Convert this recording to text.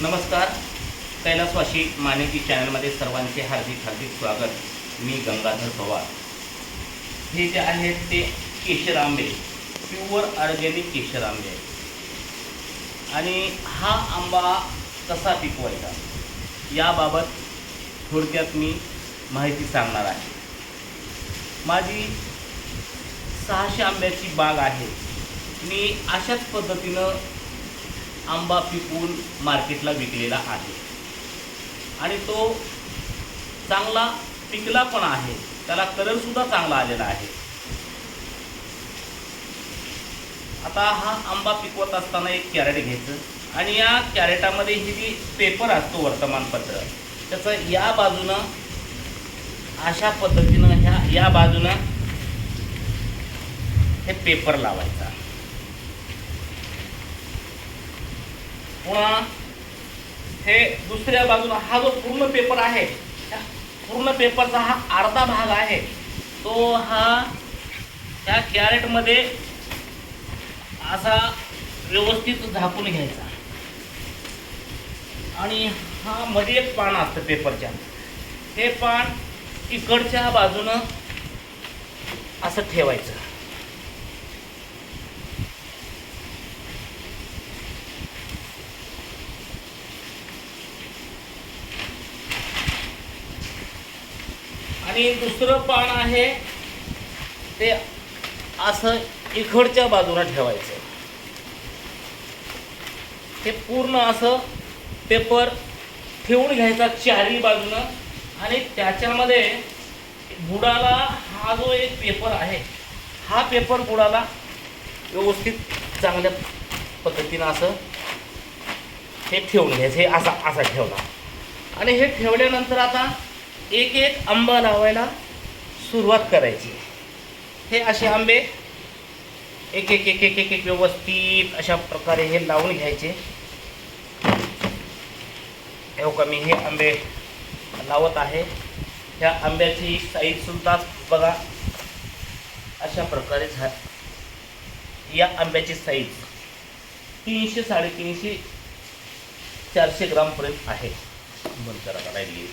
नमस्कार. कैलासवाशी मानेची चॅनलमध्ये सर्वांचे हार्दिक हार्दिक स्वागत. मी गंगाधर पवार. हे जे आहेत ते केशर आंबे प्युअर ऑर्गॅनिक केशर आंबे आहेत आणि हा आंबा कसा पिकवायचा? याबाबत थोडक्यात मी माहिती सांगणार आहे. माझी सहाशे आंब्याची बाग आहे. मी अशाच पद्धतीनं आंबा पिकवून मार्केटला विकलेला आहे. आणि तो चांगला पिकला पण आहे. त्याला कलरसुद्धा चांगला आलेला आहे. आता हा आंबा पिकवत असताना एक कॅरेट घ्यायचं. आणि या कॅरेटामध्ये ही जी पेपर असतो वर्तमानपत्र त्याचं या बाजूनं अशा पद्धतीनं ह्या या बाजूनं हे पेपर लावायचा. पुन्हा हे दुसऱ्या बाजूला हा जो पूर्ण पेपर आहे त्या पूर्ण पेपरचा हा अर्धा भाग आहे. तो हा त्या कॅरेटमध्ये असा व्यवस्थित झाकून घ्यायचा. आणि हा मध्ये एक पान असतं पेपरच्या हे पान इकडच्या बाजूनं असं ठेवायचं. आणि दुसरं पान आहे ते असं इकडच्या बाजूला ठेवायचं. हे पूर्ण असं पेपर ठेवून घ्यायचा चारी बाजूनं आणि त्याच्यामध्ये बुडाला हा जो एक पेपर आहे हा पेपर बुडाला व्यवस्थित चांगल्या पद्धतीनं असं हे ठेवून घ्यायचं. हे असा असा ठेवला. आणि हे ठेवल्यानंतर आता एक एक आंबा लावायला सुरुवात करायची. हे असे आंबे एक एक एक एक एक एक व्यवस्थित अशा प्रकारे हे लावून घ्यायचे. हे का मी हे आंबे लावत आहे. ह्या आंब्याची साईजसुद्धा बघा. अशा प्रकारे झा या आंब्याची साईज तीनशे साडेतीनशे चारशे ग्रामपर्यंत आहे. बंद करा राहिली